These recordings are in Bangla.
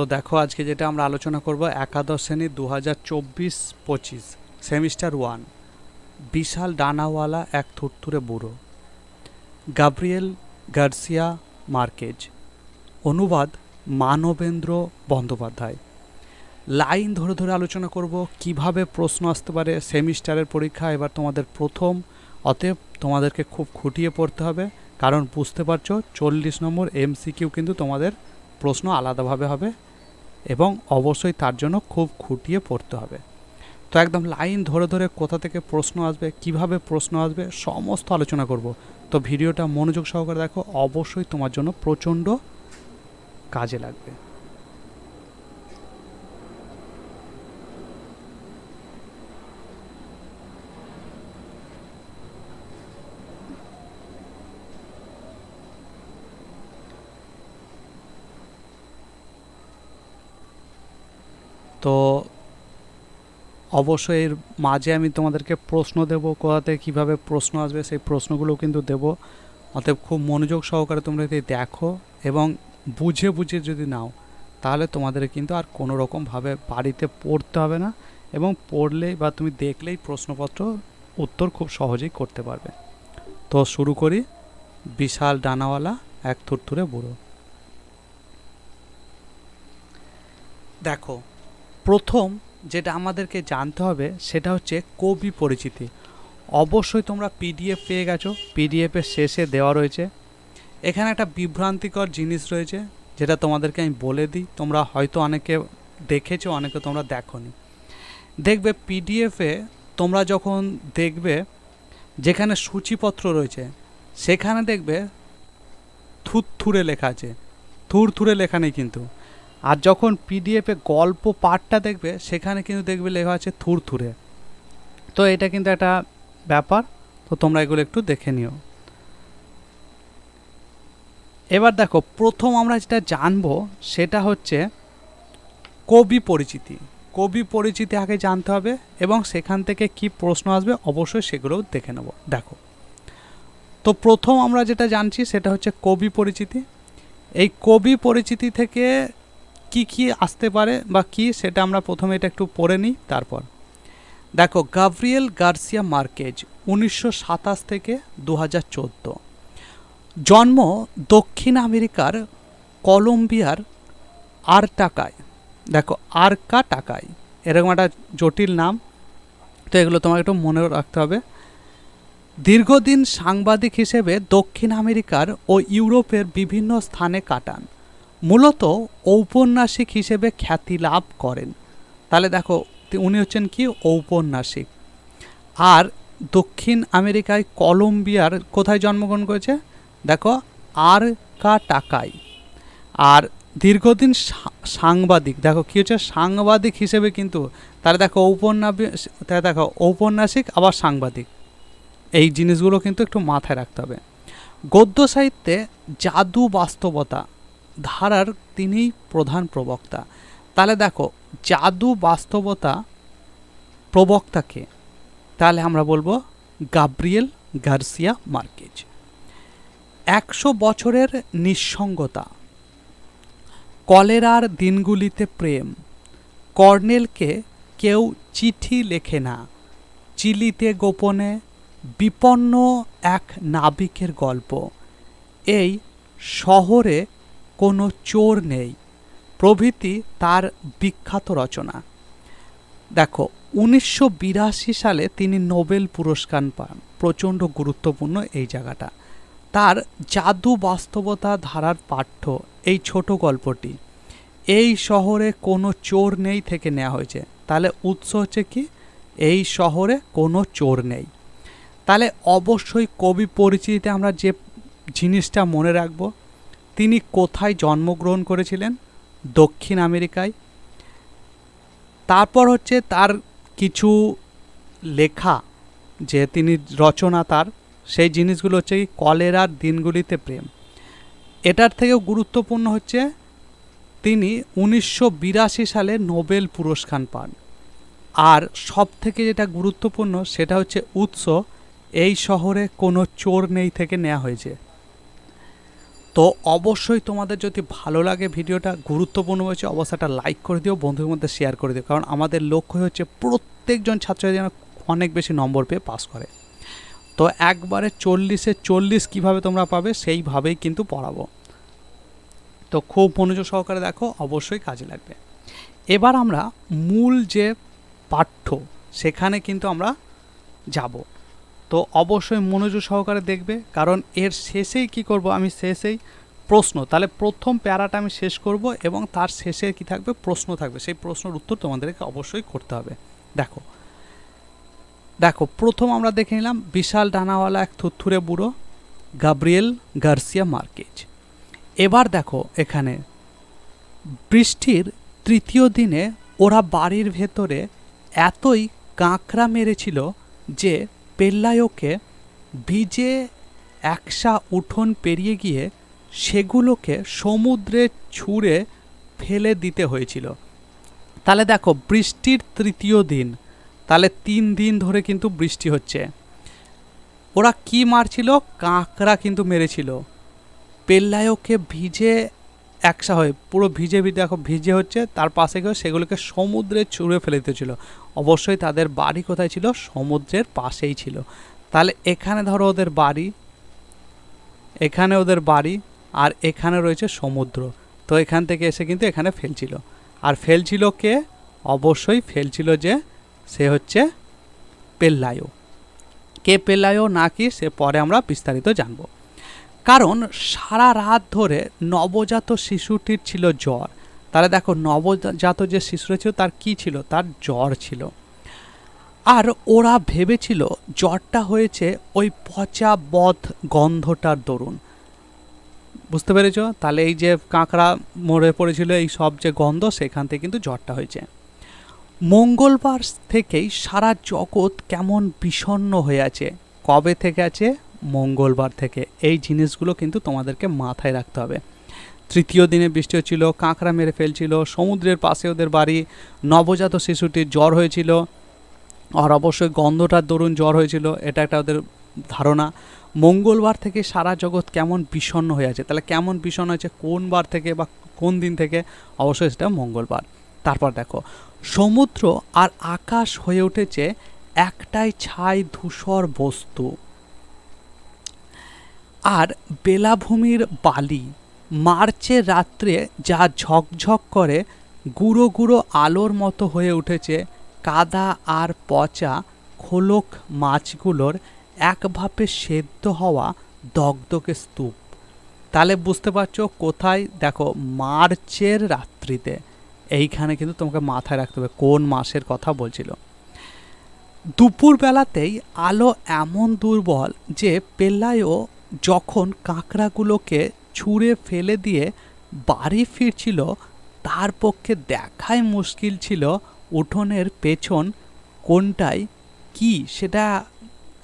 তো দেখো আজকে যেটা আমরা আলোচনা করব, একাদশ শ্রেণি দু হাজার চব্বিশ পঁচিশ, সেমিস্টার ওয়ান, বিশাল ডানাওয়ালা এক থুরথুরে বুড়ো, গাব্রিয়েল গার্সিয়া মার্কেজ, অনুবাদ মানবেন্দ্র বন্দ্যোপাধ্যায়। লাইন ধরে ধরে আলোচনা করব, কীভাবে প্রশ্ন আসতে পারে সেমিস্টারের পরীক্ষা, এবার তোমাদের প্রথম, অতএব তোমাদেরকে খুব খুঁটিয়ে পড়তে হবে, কারণ বুঝতে পারছ, চল্লিশ নম্বর এমসিকিউ কিন্তু তোমাদের প্রশ্ন আলাদাভাবে হবে। এবং অবশ্যই তার জন্য খুব খুঁটিয়ে পড়তে হবে। তো একদম লাইন ধরে ধরে কোথা থেকে প্রশ্ন আসবে, কীভাবে প্রশ্ন আসবে, সমস্ত আলোচনা করব। তো ভিডিওটা মনোযোগ সহকারে দেখো, অবশ্যই তোমার জন্য প্রচণ্ড কাজে লাগবে। তো অবশ্যই এর মাঝে আমি তোমাদেরকে প্রশ্ন দেব, কোথাতে কীভাবে প্রশ্ন আসবে, সেই প্রশ্নগুলো কিন্তু দেব। অতএব খুব মনোযোগ সহকারে তোমরা যদি দেখো এবং বুঝে বুঝে যদি নাও, তাহলে তোমাদের কিন্তু আর কোনো রকমভাবে বাড়িতে পড়তে হবে না এবং পড়লেই বা তুমি দেখলেই প্রশ্নপত্র উত্তর খুব সহজেই করতে পারবে। তো শুরু করি, বিশাল ডানাওয়ালা, এক থুরথুরে বুড়ো। দেখো প্রথম যেটা আমাদেরকে জানতে হবে সেটা হচ্ছে কবি পরিচিতি। অবশ্যই তোমরা পিডিএফ পেয়ে গেছো। পিডিএফের শেষে দেওয়া রয়েছে। এখানে একটা বিভ্রান্তিকর জিনিস রয়েছে, যেটা তোমাদেরকে আমি বলে দিই। তোমরা হয়তো অনেকে দেখেছ, অনেকে তোমরা দেখোনি। দেখবে পিডিএফে তোমরা যখন দেখবে, যেখানে সূচিপত্র রয়েছে, সেখানে দেখবে থুরথুরে লেখা আছে। থুরথুরে লেখা নেই কিন্তু। আর যখন পিডিএফে গল্প পাঠটা দেখবে, সেখানে কিন্তু দেখবে লেখা আছে থুরথুরে। তো এটা কিন্তু একটা ব্যাপার। তো তোমরা এগুলো একটু দেখে নিও। এবার দেখো, প্রথম আমরা যেটা জানব, সেটা হচ্ছে কবি পরিচিতি। কবি পরিচিতি আগে জানতে হবে এবং সেখান থেকে কি প্রশ্ন আসবে অবশ্যই সেগুলোও দেখে নেব। দেখো, তো প্রথম আমরা যেটা জানছি সেটা হচ্ছে কবি পরিচিতি। এই কবি পরিচিতি থেকে কি কি আসতে পারে বা কি সেটা আমরা প্রথমে এটা একটু পড়ে নিই, তারপর। দেখো, গাব্রিয়েল গার্সিয়া মার্কেজ উনিশশো সাতাশ থেকে দু হাজার চোদ্দ। জন্ম দক্ষিণ আমেরিকার কলম্বিয়ার আর টাকায় দেখো আরকা টাকায় এরকম একটা জটিল নাম, তো এগুলো তোমাকে একটু মনে রাখতে হবে। দীর্ঘদিন সাংবাদিক হিসেবে দক্ষিণ আমেরিকার ও ইউরোপের বিভিন্ন স্থানে কাটান। মূলত ঔপন্যাসিক হিসেবে খ্যাতি লাভ করেন। তাহলে দেখো, উনি হচ্ছেন কি? ঔপন্যাসিক। আর দক্ষিণ আমেরিকায় কলম্বিয়ার কোথায় জন্মগ্রহণ করেছে? দেখো আর কা টাকায় আর দীর্ঘদিন সাংবাদিক, দেখো কী হচ্ছে? সাংবাদিক হিসেবে কিন্তু, তাহলে দেখো ঔপন্যাস তাহলে দেখো ঔপন্যাসিক, আবার সাংবাদিক। এই জিনিসগুলো কিন্তু একটু মাথায় রাখতে হবে। গদ্য সাহিত্যে জাদু বাস্তবতা ধারার তিনিই প্রধান প্রবক্তা। তাহলে দেখো, জাদু বাস্তবতা প্রবক্তাকে, তাহলে আমরা বলব গাব্রিয়েল গার্সিয়া মার্কেজ। একশো বছরের নিঃসঙ্গতা, কলেরার দিনগুলিতে প্রেম, কর্নেলকে কেউ চিঠি লেখে না, চিলিতে গোপনে বিপন্ন এক নাবিকের গল্প, এই শহরে কোনো চোর নেই। প্রভৃতি তার বিখ্যাত রচনা। দেখো, উনিশশো বিরাশি সালে তিনি নোবেল পুরস্কার পান। প্রচণ্ড গুরুত্বপূর্ণ এই জায়গাটা। তার জাদু বাস্তবতা ধারার পাঠ্য, এই ছোট গল্পটি। এই শহরে কোনো চোর নেই থেকে নেওয়া হয়েছে। তাহলে উৎস হচ্ছে কি? এই শহরে কোনো চোর নেই। তাহলে অবশ্যই কবি পরিচিতিতে আমরা যে জিনিসটা মনে রাখব তিনি কোথায় জন্মগ্রহণ করেছিলেন? দক্ষিণ আমেরিকায়। তারপর হচ্ছে তার কিছু লেখা যে তিনি রচনা তার, সেই জিনিসগুলো হচ্ছে কলেরার দিনগুলিতে প্রেম। এটার থেকেও গুরুত্বপূর্ণ হচ্ছে তিনি উনিশশো বিরাশি সালে নোবেল পুরস্কার পান। আর সব থেকে যেটা গুরুত্বপূর্ণ সেটা হচ্ছে উৎস, এই শহরে কোনো চোর নেই থেকে নেওয়া হয়েছে। তো অবশ্যই তোমাদের যদি ভালো লাগে ভিডিওটা, গুরুত্বপূর্ণ হয়েছে একটা লাইক করে দিও, বন্ধুদের মধ্যে শেয়ার করে দিও। কারণ আমাদের লক্ষ্য হচ্ছে প্রত্যেকজন ছাত্রছাত্রী যেন অনেক বেশি নম্বর পেয়ে পাস করে। তো একবারে চল্লিশে চল্লিশ কীভাবে তোমরা পাবে, সেইভাবেই কিন্তু পড়াবো। তো খুব মনোযোগ সহকারে দেখো, অবশ্যই কাজে লাগবে। এবার আমরা মূল যে পাঠ্য, সেখানে কিন্তু আমরা যাব। তো অবশ্যই মনোযোগ সহকারে দেখবে, কারণ এর শেষেই কি করব আমি শেষেই প্রশ্ন। তাহলে প্রথম প্যারাটা আমি শেষ করব এবং তার শেষে কি থাকবে? প্রশ্ন থাকবে। সেই প্রশ্নের উত্তর তোমাদেরকে অবশ্যই করতে হবে। দেখো দেখো, প্রথম আমরা দেখে নিলাম বিশাল ডানাওয়ালা এক থুথুরে বুড়ো, গাব্রিয়েল গার্সিয়া মার্কেজ। এবার দেখো এখানে, বৃষ্টির তৃতীয় দিনে ওরা বাড়ির ভেতরে এতই কাঁকড়া মেরেছিল যে পেল্লায়োকে ভিজে একসা উঠোন পেরিয়ে গিয়ে সেগুলোকে সমুদ্রে ছুঁড়ে ফেলে দিতে হয়েছিল। তাহলে দেখো, বৃষ্টির তৃতীয় দিন, তাহলে তিন দিন ধরে কিন্তু বৃষ্টি হচ্ছে। ওরা কি মারছিল? কাঁকড়া কিন্তু মেরেছিল। পেল্লায়োকে ভিজে একসা হয়ে পুরো ভিজে ভিজে দেখো, ভিজে হচ্ছে, তার পাশে গিয়ে সেগুলোকে সমুদ্রে ছুঁড়ে ফেলে দিতেছিল অবশ্যই তাদের বাড়ি কোথায় ছিল? সমুদ্রের পাশেই ছিল। তাহলে এখানে ধরো ওদের বাড়ি, এখানে ওদের বাড়ি, আর এখানে রয়েছে সমুদ্র। তো এখান থেকে এসে কিন্তু এখানে ফেলছিল। আর ফেলছিল কে? অবশ্যই ফেলছিল যে সে হচ্ছে পেল্লায়ো। কে পেল্লায়ো নাকি সে পরে আমরা বিস্তারিত জানব। কারণ সারা রাত ধরে নবজাত শিশুটির ছিল জ্বর। তাহলে দেখো, নবজাত যে শিশুটা ছিল, তার কি ছিল? তার জ্বর ছিল। আর ওরা ভেবেছিল জ্বরটা হয়েছে ওই পচা বধ গন্ধটার দরুন। বুঝতে পেরেছ? তাহলে এই যে কাঁকড়া মরে পড়েছিল, এই সব যে গন্ধ, সেখান থেকে কিন্তু জ্বরটা হয়েছে। মঙ্গলবার থেকেই সারা জগৎ কেমন বিষণ্ণ হয়ে আছে। কবে থেকে আছে? মঙ্গলবার থেকে। এই জিনিসগুলো কিন্তু তোমাদেরকে মাথায় রাখতে হবে। তৃতীয় দিনে বৃষ্টি হচ্ছিল, কাঁকড়া মেরে ফেলছিল, সমুদ্রের পাশে ওদের বাড়ি, নবজাত শিশুটির জ্বর হয়েছিল, আর অবশ্যই গন্ধটার দরুন জ্বর হয়েছিল, এটা একটা ওদের ধারণা। মঙ্গলবার থেকে সারা জগৎ কেমন বিষণ্ণ হয়ে আছে, তাহলে কেমন বিষণ্ণ হয়েছে, কোন বার থেকে বা কোন দিন থেকে? অবশ্যই সেটা মঙ্গলবার। তারপর দেখো, সমুদ্র আর আকাশ হয়ে উঠেছে একটাই ছাই ধূসর বস্তু। আর বেলাভূমির বালি মার্চের রাত্রে যা ঝকঝক করে গুঁড়ো গুঁড়ো আলোর মতো হয়ে উঠেছে, কাদা আর পচা খোলক মাছগুলোর একভাবে সেদ্ধ হওয়া দগদগে স্তূপ। তাহলে বুঝতে পারছ কোথায়? দেখো, মার্চের রাত্রিতে। এইখানে কিন্তু তোমাকে মাথায় রাখতে হবে কোন মাসের কথা বলছিল। দুপুরবেলাতেই আলো এমন দুর্বল যে পেল্লায়ও যখন কাঁকড়াগুলোকে ছুঁড়ে ফেলে দিয়ে বাড়ি ফিরছিল, তার পক্ষে দেখাই মুশকিল ছিল উঠোনের পেছন কোনটায় কি সেটা,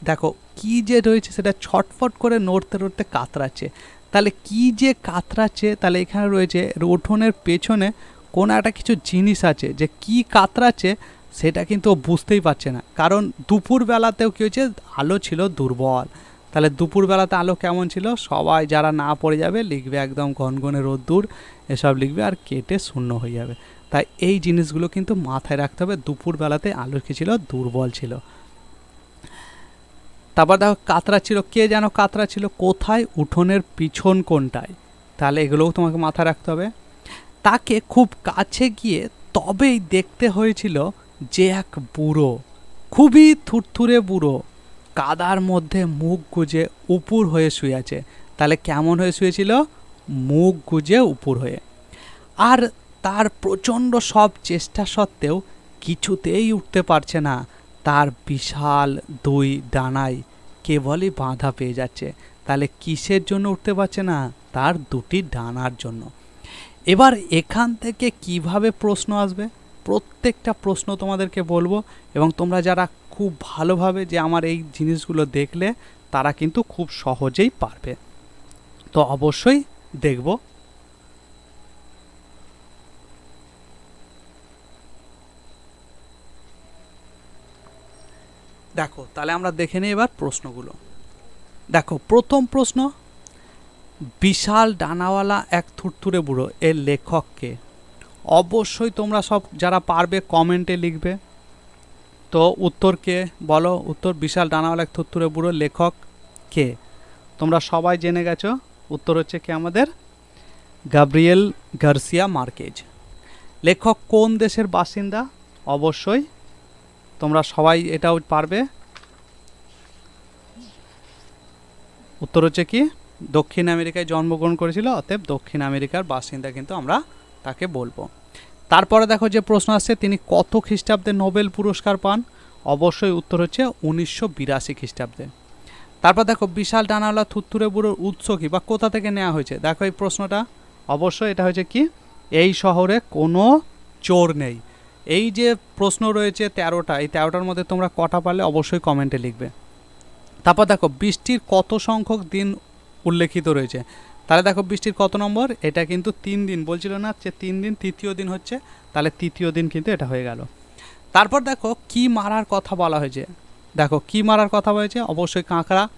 দেখো, কি যে রয়েছে সেটা ছটফট করে নড়তে নড়তে কাতরাচ্ছে। তাহলে কি যে কাতরাচ্ছে, তাহলে এখানে রয়েছে উঠোনের পেছনে কোনো একটা কিছু জিনিস আছে যে কি কাতরাচ্ছে সেটা কিন্তু বুঝতেই পারছে না। কারণ দুপুরবেলাতেও কী হয়েছে? আলো ছিল দুর্বল। তাহলে দুপুরবেলাতে আলো কেমন ছিল? সবাই যারা না পড়ে যাবে, লিখবে একদম ঘনঘনে রোদ্দুর, এসব লিখবে আর কেটে শূন্য হয়ে যাবে। তাই এই জিনিসগুলো কিন্তু মাথায় রাখতে হবে, দুপুরবেলাতে আলো কি ছিল? দুর্বল ছিল। তারপর দেখো, কাতরা ছিল। কে যেন কাতরা ছিল? কোথায়? উঠোনের পিছন কোনটায় তাহলে এগুলোও তোমাকে মাথায় রাখতে হবে। তাকে খুব কাছে গিয়ে তবেই দেখতে হয়েছিল যে এক বুড়ো, খুবই থুরথুরে বুড়ো। কাদার মধ্যে মুখ গুজে উপুর হয়ে শুয়ে আছে তাহলে কেমন হয়ে শুয়েছিল? মুখ গুজে উপুর হয়ে। আর তার প্রচণ্ড সব চেষ্টা সত্ত্বেও কিছুতেই উঠতে পারছে না। তার বিশাল দুই ডানায় কেবলই বাঁধা পেয়ে যাচ্ছে। তাহলে কিসের জন্য উঠতে পারছে না? তার দুটি ডানার জন্য। এবার এখান থেকে কীভাবে প্রশ্ন আসবে? প্রত্যেকটা প্রশ্ন তোমাদেরকে বলব এবং তোমরা যারা খুব ভালোভাবে যে আমার এই জিনিসগুলো দেখলে তারা কিন্তু খুব সহজেই পারবে। তো অবশ্যই দেখব। দেখো, তাহলে আমরা দেখে নিই এবার প্রশ্নগুলো। দেখো, প্রথম প্রশ্ন, বিশাল ডানাওয়ালা এক থুরথুরে বুড়ো, এর লেখককে অবশ্যই তোমরা সব যারা পারবে কমেন্টে লিখবে। তো উত্তরকে বলো, উত্তর বিশাল ডানাওয়ালা এক থুরথুরে বুড়ো লেখক কে? তোমরা সবাই জেনে গেছো? উত্তর হচ্ছে কি আমাদের? Gabriel Garcia Marquez. লেখক কোন দেশের বাসিন্দা? অবশ্যই তোমরা সবাই এটাও পারবে। উত্তর হচ্ছে কি? দক্ষিণ আমেরিকায় জন্মগ্রহণ করেছিল, অতএব দক্ষিণ আমেরিকার বাসিন্দা কিন্তু আমরা তাকে বলব। তারপরে দেখো যে প্রশ্ন আসছে, তিনি কত খ্রিস্টাব্দে নোবেল পুরস্কার পান? অবশ্যই উত্তর হচ্ছে উনিশশো বিরাশি খ্রিস্টাব্দে। তারপর দেখো, বিশাল ডানাওয়ালা থুত্তুরে বুড়োর উৎস কি বা কোথা থেকে নেওয়া হয়েছে? দেখো এই প্রশ্নটা। অবশ্যই এটা হয়েছে কি? এই শহরে কোনো চোর নেই। এই যে প্রশ্ন রয়েছে তেরোটা, এই তেরোটার মধ্যে তোমরা কটা পারলে অবশ্যই কমেন্টে লিখবে। তারপর দেখো, বৃষ্টির কত সংখ্যক দিন উল্লেখিত রয়েছে? তাহলে দেখো বৃষ্টির কত নম্বর? এটা কিন্তু তিন দিন, বলছিল না যে তিন দিন, তৃতীয় দিন হচ্ছে, তাহলে তৃতীয় দিন কিন্তু এটা হয়ে গেল। তারপর দেখো কি মারার কথা বলা হয়েছে। দেখো কি মারার কথা বলেছে? অবশ্যই কাঁকড়া।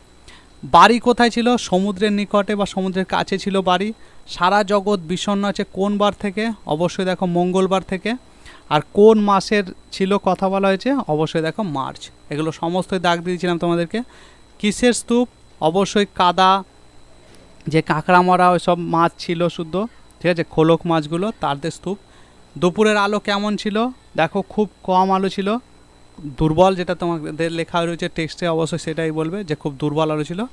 বাড়ি কোথায় ছিল? সমুদ্রের নিকটে বা সমুদ্রের কাছে ছিল বাড়ি। সারা জগৎ বিষণ্ণ আছে কোন বার থেকে? অবশ্যই দেখো মঙ্গলবার থেকে। আর কোন মাসের ছিল কথা বলা হয়েছে? অবশ্যই দেখো মার্চ। এগুলো সমস্তই দাগ দিয়েছিলাম তোমাদেরকে। কিসের স্তূপ? অবশ্যই কাদা যে কাঁকড়া মরা ওই সব মাছ ছিল শুদ্ধ, ঠিক আছে? খোলক মাছগুলো তাদের স্তূপ। দুপুরের আলো কেমন ছিল? দেখো, খুব কম আলো ছিল। দুর্বল যেটা তোমাদের লেখা রয়েছে টেক্সটে অবশ্যই সেটাই বলবে যে খুব দুর্বল আলো ছিল।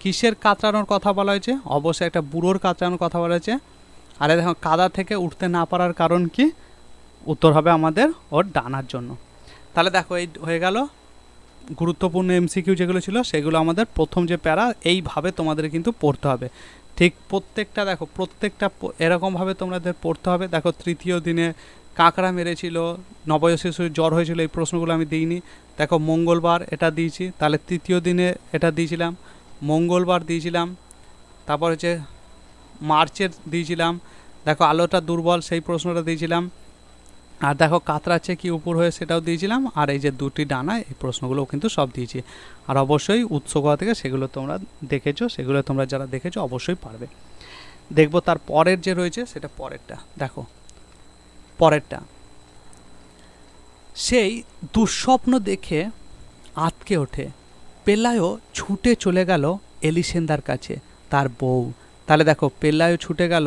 কিসের কাতরানোর কথা বলা হয়েছে? অবশ্যই একটা বুড়োর কাতরানোর কথা বলা হয়েছে। আরে দেখো, কাদা থেকে উঠতে না পারার কারণ কি? উত্তর হবে আমাদের ওর ডানার জন্য। তাহলে দেখো, এই হয়ে গেল। গুরুত্বপূর্ণ এমসিকিউ যেগুলো ছিল, সেগুলো আমাদের প্রথম যে প্যারা, এইভাবে তোমাদের কিন্তু পড়তে হবে। ঠিক প্রত্যেকটা দেখো, প্রত্যেকটা এরকমভাবে তোমাদের পড়তে হবে। দেখো, তৃতীয় দিনে কাঁকড়া মেরেছিল নবজ শিশুর জ্বর হয়েছিল, এই প্রশ্নগুলো আমি দিইনি। দেখো, মঙ্গলবার এটা দিয়েছি, তাহলে তৃতীয় দিনে এটা দিয়েছিলাম, মঙ্গলবার দিয়েছিলাম, তারপর হচ্ছে মার্চের দিয়েছিলাম। দেখো, আলোটা দুর্বল, সেই প্রশ্নটা দিয়েছিলাম। আর দেখো কাতরাচ্ছে কি উপর হয়ে সেটাও দিয়েছিলাম, আর এই যে দুটি ডানা, এই প্রশ্নগুলোও কিন্তু সব দিয়েছি। আর অবশ্যই উৎস কোথা থেকে সেগুলো তোমরা দেখেছ, সেগুলো তোমরা যারা দেখেছ অবশ্যই পারবে। দেখব তার পরের যে রয়েছে সেটা পরেরটা। দেখো, পরেরটা। সেই দুঃস্বপ্ন দেখে আতকে ওঠে। পেলায়ও ছুটে চলে গেল এলিসেন্দার কাছে, তার বউ। তাহলে দেখো পেলায়ও ছুটে গেল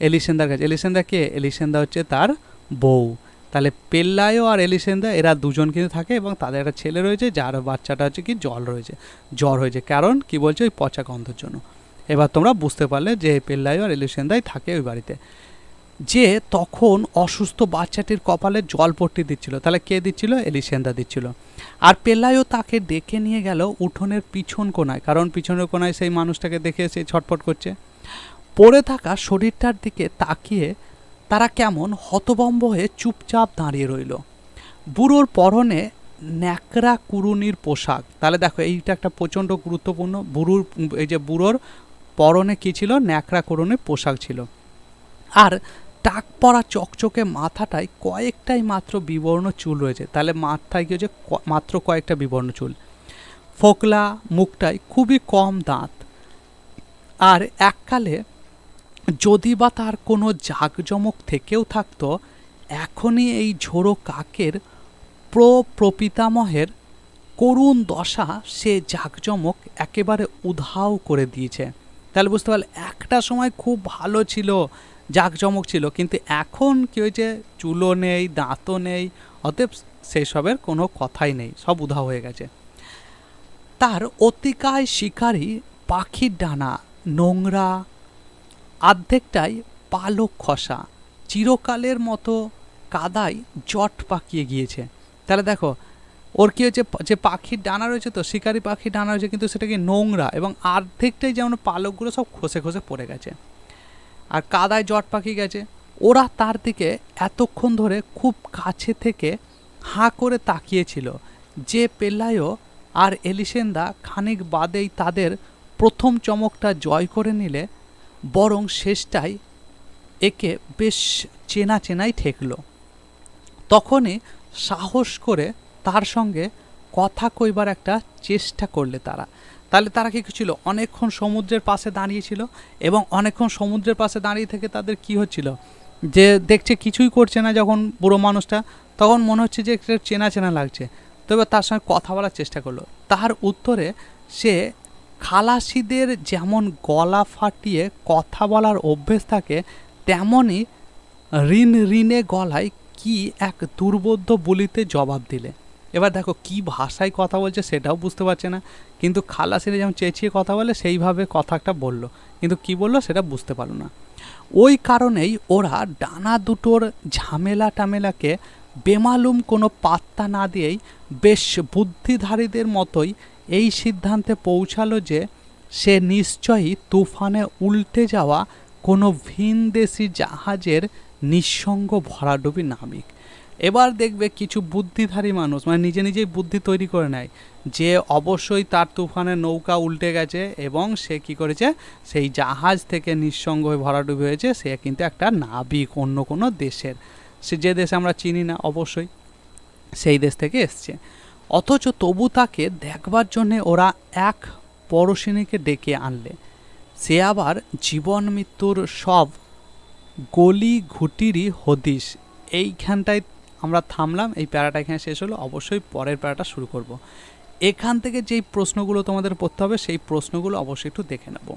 এলিসেন্দার কাছে। এলিসেন্দা কে? এলিসেন্দা হচ্ছে তার বউ। তাহলে পেল্লায়ও আর এলিসেন্দা, এরা দুজন কিন্তু থাকে এবং তাদের একটা ছেলে রয়েছে, যার বাচ্চাটা হচ্ছে কি জল রয়েছে, জ্বর হয়েছে। কারণ কি বলছে? ওই পচা গন্ধের জন্য। এবার তোমরা বুঝতে পারলে যে পেল্লায়ও আর এলিসেন্দাই থাকে ওই বাড়িতে। যে তখন অসুস্থ বাচ্চাটির কপালে জল পট্টি দিচ্ছিল। তাহলে কে দিচ্ছিল? এলিসেন্দা দিচ্ছিল। আর পেল্লায়ও তাকে ডেকে নিয়ে গেল উঠোনের পিছন কোনায়। কারণ পিছনের কোনায় সেই মানুষটাকে দেখে সে ছটফট করছে। পড়ে থাকা শরীরটার দিকে তাকিয়ে তারা কেমন হতবম্ব হয়ে চুপচাপ দাঁড়িয়ে রইল। বুড়োর পরনে ন্যাকড়া কুরুনির পোশাক। তাহলে দেখো, এইটা একটা প্রচণ্ড গুরুত্বপূর্ণ। বুড়োর, এই যে বুড়োর পরনে কী ছিল? ন্যাকড়া কুরুনির পোশাক ছিল। আর টাক পরা চকচকে মাথাটায় কয়েকটাই মাত্র বিবর্ণ চুল রয়েছে। তাহলে মাথায় কি হচ্ছে মাত্র কয়েকটা বিবর্ণ চুল। ফোকলা, মুখটায় খুবই কম দাঁত। আর এককালে যদি বা তার কোনো জাঁকজমক থেকেও থাকতো, এখনই এই ঝোড়ো কাকের প্রপিতামহের করুণ দশা সে জাঁকজমক একেবারে উধাও করে দিয়েছে। তাহলে বুঝতে পারলে একটা সময় খুব ভালো ছিল, জাঁকজমক ছিল, কিন্তু এখন কী হয়েছে? চুলও নেই, দাঁতও নেই, অতএব সেসবের কোনো কথাই নেই, সব উধাও হয়ে গেছে। তার অতিকায় শিকারী পাখির ডানা, নোংরা আর্ধেকটাই পালক খসা। চিরকালের মতো কাদায় জট পাকিয়ে গিয়েছে। তাহলে দেখো, ওর কী হচ্ছে যে পাখির ডানা রয়েছে তো, শিকারি পাখির ডানা রয়েছে, কিন্তু সেটা কি নোংরা এবং অর্ধেকটাই যেমন পালকগুলো সব খসে খসে পড়ে গেছে। আর কাদায় জট পাখি গেছে। ওরা তার দিকে এতক্ষণ ধরে খুব কাছে থেকে হাঁ করে তাকিয়েছিল। যে পেল্লায়ও আর এলিসেন্দা খানিক বাদেই তাদের প্রথম চমকটা জয় করে নিলে বরং শেষটাই একে বেশ চেনা চেনাই ঠেকল। তখনই সাহস করে তার সঙ্গে কথা কইবার একটা চেষ্টা করলে তারা। তাহলে তারা কি ছিল? অনেকক্ষণ সমুদ্রের পাশে দাঁড়িয়েছিল এবং অনেকক্ষণ সমুদ্রের পাশে দাঁড়িয়ে থেকে তাদের কি হচ্ছিল? যে দেখছে কিছুই করছে না যখন বুড়ো মানুষটা, তখন মনে হচ্ছে যে একটা চেনা চেনা লাগছে। তবে তার সঙ্গে কথা বলার চেষ্টা করল। তার উত্তরে সে খালাসিদের যেমন গলা ফাটিয়ে কথা বলার অভ্যেস থাকে তেমনই ঋণ ঋণে গলায় কি এক দুর্বোধ্য বলিতে জবাব দিলে। এবার দেখো কি ভাষায় কথা বলছে সেটাও বুঝতে পারছে না, কিন্তু খালাসিরা যেমন চেঁচিয়ে কথা বলে, সেইভাবে কথাটা বলল। কিন্তু কি বলল সেটা বুঝতে পারল না। ওই কারণেই ওরা ডানা দুটোর ঝামেলা টামেলাকে বেমালুম কোনো পাত্তা না দিয়েই বেশ বুদ্ধিধারীদের মতোই এই সিদ্ধান্তে পৌঁছালো যে সে নিশ্চয়ই তুফানে উল্টে যাওয়া কোনো ভিনদেশি জাহাজের নিঃসঙ্গ ভরাডুবি নাবিক। এবার দেখবে কিছু বুদ্ধিধারী মানুষ মানে নিজে নিজেই বুদ্ধি তৈরি করে নেয় যে অবশ্যই তার তুফানে নৌকা উল্টে গেছে এবং সে কি করেছে? সেই জাহাজ থেকে নিঃসঙ্গ হয়ে ভরাডুবি হয়েছে, সে কিন্তু একটা নাবিক অন্য কোনো দেশের। সে যে দেশে আমরা চিনি না, অবশ্যই সেই দেশ থেকে এসছে। অথচ তবু তাকে দেখবার জন্যে ওরা এক পরশিনীকে ডেকে আনলে। সে আবার জীবন মৃত্যুর সব গলি ঘুটিরই হদিস এইখানটায় আমরা থামলাম, এই প্যারাটা এখানে শেষ হলো, অবশ্যই পরের প্যারাটা শুরু করব। এখান থেকে যেই প্রশ্নগুলো তোমাদের পড়তে হবে, সেই প্রশ্নগুলো অবশ্যই একটু দেখে নেব।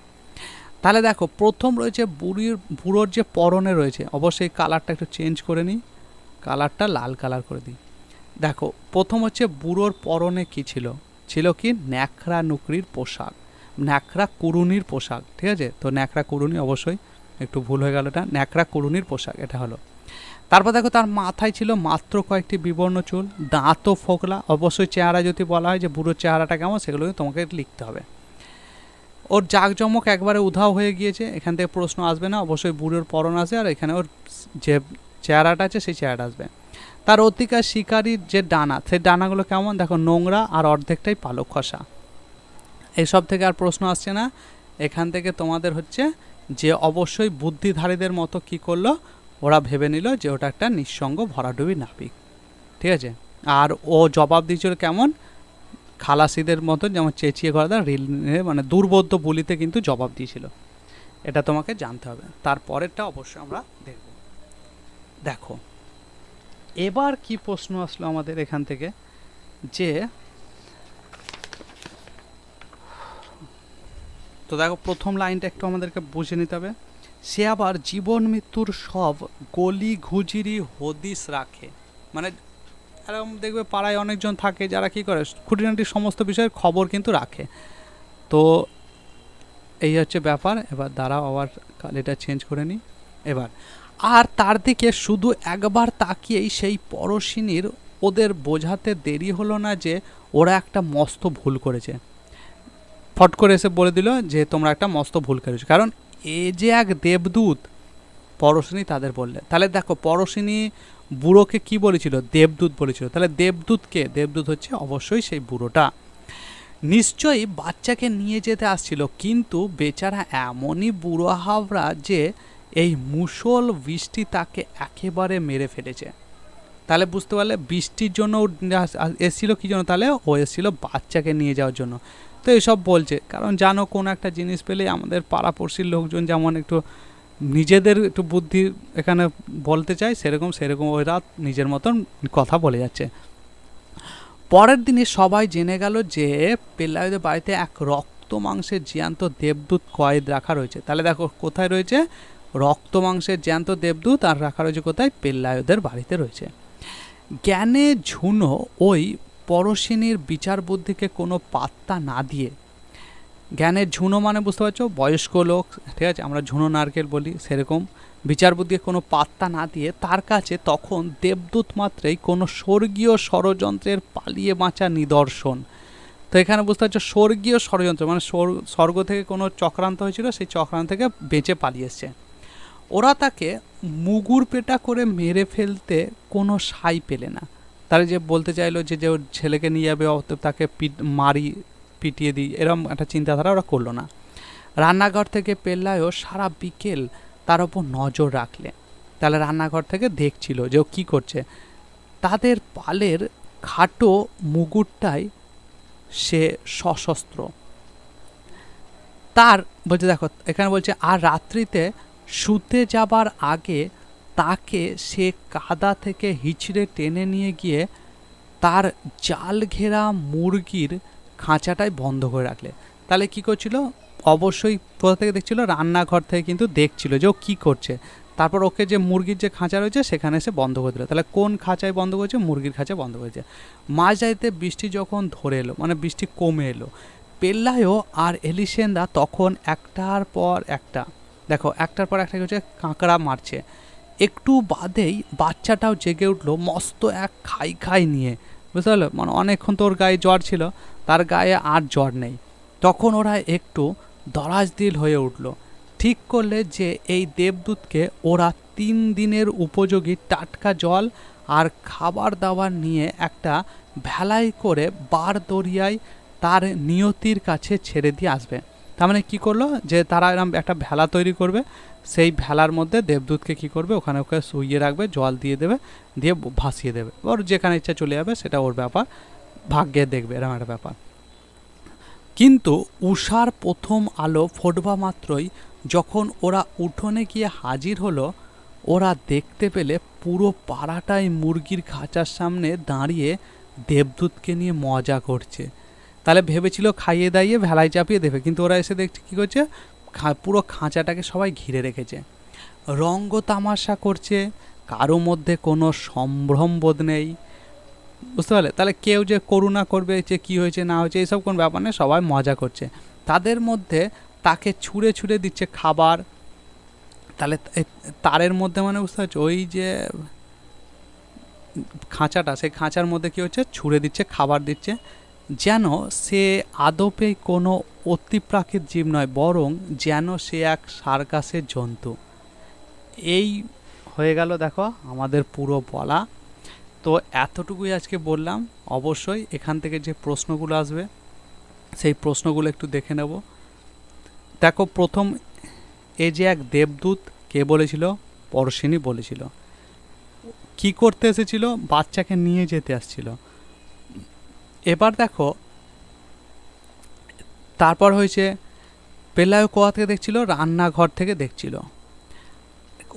তাহলে দেখো, প্রথম রয়েছে বুড়ির, বুড়োর যে পরনে রয়েছে, অবশ্যই কালারটা একটু চেঞ্জ করে নিই। কালারটা লাল কালার করে দিই। দেখো, প্রথম হচ্ছে বুড়োর পরনে কি ছিল? ছিল কি? ন্যাকড়া নুকরির পোশাক। ন্যাকড়া কুরুনির পোশাক, ঠিক আছে? তো ন্যাকড়া কুরুনি অবশ্যই একটু ভুল হয়ে গেল এটা। ন্যাকড়া কুরুনির পোশাক, এটা হলো। তারপর দেখো, তার মাথায় ছিল মাত্র কয়েকটি বিবর্ণ চুল, দাঁতও ফোকলা। অবশ্যই চেহারা যদি বলা হয় যে বুড়োর চেহারাটা কেমন, সেগুলো তোমাকে লিখতে হবে। ওর জাঁকজমক একবারে উধাও হয়ে গিয়েছে, এখান থেকে প্রশ্ন আসবে না। অবশ্যই বুড়োর পরন আসে আর এখানে ওর যে চেহারাটা আছে, সেই চেহারাটা আসবে। তার অতিকার শিকারীর যে ডানা, সেই ডানাগুলো কেমন? দেখো, নোংরা আর অর্ধেকটাই পালক খসা। এইসব থেকে আর প্রশ্ন আসছে না। এখান থেকে তোমাদের হচ্ছে যে অবশ্যই বুদ্ধিধারীদের মতো কি করল? ওরা ভেবে নিল যে ওটা একটা নিঃসঙ্গ ভরাডুবি নাবিক ঠিক আছে? আর ও জবাব দিয়েছিল কেমন? খালাসিদের মতো যেমন চেঁচিয়ে করা রিল মানে দুর্বোধ্য বলিতে কিন্তু জবাব দিয়েছিল। এটা তোমাকে জানতে হবে। তারপরেরটা অবশ্যই আমরা দেখব। দেখো এবার কি প্রশ্ন আসলো আমাদের এখান থেকে? যে, তো দেখো, প্রথম লাইনটা একটু আমাদেরকে বুঝে নিতে হবে। সে আবার জীবন মৃত্যুর সব গলি ঘুজিরি হদিস রাখে। মানে এরকম দেখবে পাড়ায় অনেকজন থাকে যারা কি করে, খুঁটিনাটি সমস্ত বিষয়ের খবর কিন্তু রাখে। তো, এই হচ্ছে ব্যাপার। এবার দাঁড়াও, আবার এটা চেঞ্জ করে নিই। এবার আর তার দিকে শুধু একবার তাকিয়েই সেই পরশিনীর ওদের বোঝাতে দেরি হলো না যে ওরা একটা মস্ত ভুল করেছে। ফট করে এসে বলে দিল যে তোমরা একটা মস্ত ভুল করেছ। কারণ এ যে এক দেবদূত, পরশিনী তাদের বললে। তাহলে দেখো, পরশিনী বুড়োকে কি বলেছিল? দেবদূত বলেছিল। তাহলে দেবদূতকে দেবদূত হচ্ছে অবশ্যই সেই বুড়োটা। নিশ্চয়ই বাচ্চাকে নিয়ে যেতে আসছিল, কিন্তু বেচারা এমনই বুড়ো হাবড়া যে এই মুসল বৃষ্টি তাকে একেবারে মেরে ফেলেছে। তাহলে বুঝতে পারলে বৃষ্টির জন্য এসেছিল কি জন্য? তাহলে ও এসেছিল বাচ্চাকে নিয়ে যাওয়ার জন্য। তো এসব বলছে। কারণ জানো, কোন একটা জিনিস পেলে আমাদের পাড়াপড়শির লোকজন যেমন একটু নিজেদের একটু বুদ্ধি এখানে বলতে চায়, সেরকম সেরকম ওই রাত নিজের মতন কথা বলে যাচ্ছে। পরের দিনে সবাই জেনে গেল যে পেল্লায়ুদের বাড়িতে এক রক্ত মাংসের জ্যান্ত দেবদূত কয়েদ রাখা রয়েছে। তাহলে দেখো, কোথায় রয়েছে? রক্ত মাংসের জ্যান্ত দেবদূত আর রাখা রয়েছে কোথায় পেল্লায়ুদের বাড়িতে রয়েছে। জ্ঞানে ঝুনো ওই পরশিনীর বিচার বুদ্ধিকে কোনো পাত্তা না দিয়ে। জ্ঞানের ঝুনো মানে বুঝতে পারছ? বয়স্ক লোক, ঠিক আছে? আমরা ঝুনো নারকেল বলি, সেরকম। বিচার বুদ্ধিকে কোনো পাত্তা না দিয়ে তার কাছে তখন দেবদূত মাত্রেই কোনো স্বর্গীয় ষড়যন্ত্রের পালিয়ে বাঁচা নিদর্শন। তো এখানে বুঝতে পারছ, স্বর্গীয় ষড়যন্ত্র মানে স্বর্গ থেকে কোনো চক্রান্ত হয়েছিল, সেই চক্রান্ত থেকে বেঁচে পালিয়ে এসছে। ওরা তাকে মুগুর পেটা করে মেরে ফেলতে কোনো সাই পেলে না। তারা যে বলতে চাইলো যে যে ওর ছেলেকে নিয়ে যাবে অত তাকে পিট, মারি, পিটিয়ে দিই এরকম একটা চিন্তাধারা ওরা করল না। রান্নাঘর থেকে পেল্লায়ও সারা বিকেল তার ওপর নজর রাখলে। তাহলে রান্নাঘর থেকে দেখছিল যে ও কী করছে। তাদের পালের খাটো মুগুরটাই সে সশস্ত্র। তার বলছে, দেখো, এখানে বলছে, আর রাত্রিতে শুতে যাবার আগে তাকে সে কাদা থেকে হিচড়ে টেনে নিয়ে গিয়ে তার জাল ঘেরা মুরগির খাঁচাটায় বন্ধ করে রাখলে। তাহলে কি করছিল? অবশ্যই কোথা থেকে দেখছিল, রান্নাঘর থেকে কিন্তু দেখছিল যে ও কী করছে। তারপর ওকে যে মুরগির যে খাঁচা রয়েছে, সেখানে এসে বন্ধ করে দিল। তাহলে কোন খাঁচায় বন্ধ করেছে? মুরগির খাঁচায় বন্ধ করেছে। মাঝরাইতে বৃষ্টি যখন ধরে এলো মানে বৃষ্টি কমে এলো, পেল্লায়ও আর এলিসেনরা তখন একটার পর একটা দেখো, একটার পর একটা হচ্ছে? কাঁকড়া মারছে। একটু বাদেই বাচ্চাটাও জেগে উঠল মস্ত এক খাই খাই নিয়ে। বুঝতে পারল? মানে অনেকক্ষণ তোর গায়ে জ্বর ছিল, তার গায়ে আর জ্বর নেই। তখন ওরা একটু দরাজ দিল হয়ে উঠল। ঠিক করলে যে এই দেবদূতকে ওরা তিন দিনের উপযোগী টাটকা জল আর খাবার দাবার নিয়ে একটা ভেলাই করে বার দরিয়ায় তার নিয়তির কাছে ছেড়ে দিয়ে আসবে। তার মানে কী করল? যে তারা এরকম একটা ভেলা তৈরি করবে, সেই ভেলার মধ্যে দেবদূতকে কী করবে? ওখানে ওকে শুইয়ে রাখবে, জল দিয়ে দেবে, দিয়ে ভাসিয়ে দেবে। ওর যেখানে ইচ্ছা চলে যাবে, সেটা ওর ব্যাপার। ভাগ্যে দেখবে এরকম একটা ব্যাপার। কিন্তু উষার প্রথম আলো ফোটবা মাত্রই যখন ওরা উঠোনে গিয়ে হাজির হলো, ওরা দেখতে পেলে পুরো পাড়াটাই মুরগির খাঁচার সামনে দাঁড়িয়ে দেবদূতকে নিয়ে মজা করছে। তাহলে ভেবেছিল খাইয়ে দাইয়ে ভেলায় চাপিয়ে দেবে। কিন্তু ওরা এসে দেখছে কী করছে? পুরো খাঁচাটাকে সবাই ঘিরে রেখেছে। রঙ্গ তামাশা করছে, কারও মধ্যে কোনো সম্ভ্রম বোধ নেই। বুঝতে পারলে? তাহলে কেউ যে করুণা করবে, যে কী হয়েছে, না হয়েছে এইসব কোনো ব্যাপার নেই, সবাই মজা করছে। তাদের মধ্যে তাকে ছুঁড়ে ছুঁড়ে দিচ্ছে খাবার। তাহলে তারের মধ্যে মানে বুঝতে পারছ? ওই যে খাঁচাটা, সেই খাঁচার মধ্যে কী হচ্ছে? ছুঁড়ে দিচ্ছে, খাবার দিচ্ছে। যেন সে আদপে কোনো অতিপ্রাকৃত জীব নয়, বরং যেন সে এক সার্কাসের জন্তু। এই হয়ে গেল দেখো আমাদের পুরো বলা। তো এতটুকুই আজকে বললাম। অবশ্যই এখান থেকে যে প্রশ্নগুলো আসবে, সেই প্রশ্নগুলো একটু দেখে নেব। দেখো প্রথম, এ যে এক দেবদূত কে বলেছিল? পরশিনী বলেছিল। কি করতে এসেছিল? বাচ্চাকে নিয়ে যেতে আসছিল। এবার দেখো, তারপর হয়েছে পেলায় কোয়া থেকে দেখছিল? রান্নাঘর থেকে দেখছিল।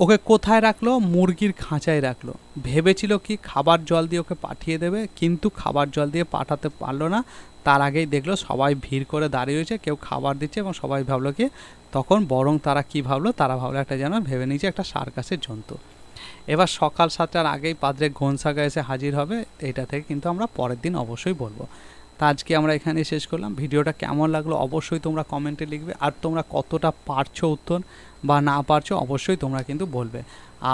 ওকে কোথায় রাখল? মুরগির খাঁচায় রাখল। ভেবেছিল কি খাবার জল দিয়ে ওকে পাঠিয়ে দেবে, কিন্তু খাবার জল দিয়ে পাঠাতে পারল না। তার আগেই দেখল সবাই ভিড় করে দাঁড়িয়ে রয়েছে, কেউ খাবার দিচ্ছে এবং সবাই ভাবলো কি, তখন বরং তারা কি ভাবলো? তারা ভাবলো একটা যেন ভেবে নিয়েছে একটা সার্কাসের জন্তু এবার সকাল সাতটার আগেই পাদ্রে ঘনসাগা এসে হাজির হবে, এটা থেকে কিন্তু আমরা পরের দিন অবশ্যই বলব। তা আজকে আমরা এখানে শেষ করলাম। ভিডিওটা কেমন লাগল অবশ্যই তোমরা কমেন্টে লিখবে, আর তোমরা কতটা পারছ উত্তর বা না পারছ অবশ্যই তোমরা কিন্তু বলবে।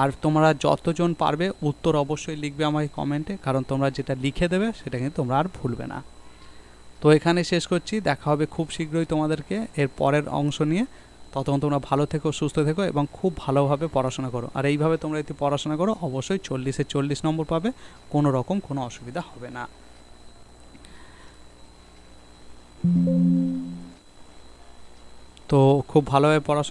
আর তোমরা যতজন পারবে উত্তর অবশ্যই লিখবে আমাকে কমেন্টে, কারণ তোমরা যেটা লিখে দেবে সেটা কিন্তু তোমরা আর ভুলবে না। তো এখানে শেষ করছি, দেখা হবে খুব শীঘ্রই তোমাদেরকে এর পরের অংশ নিয়ে। ততক্ষণ তোমরা ভালো থেকো, সুস্থ থেকো এবং খুব ভালোভাবে পড়াশোনা করো। আর এইভাবে তোমরা যদি পড়াশোনা করো, অবশ্যই চল্লিশে চল্লিশ নম্বর পাবে, কোনো রকম কোনো অসুবিধা হবে না। তো খুব ভালোভাবে পড়াশোনা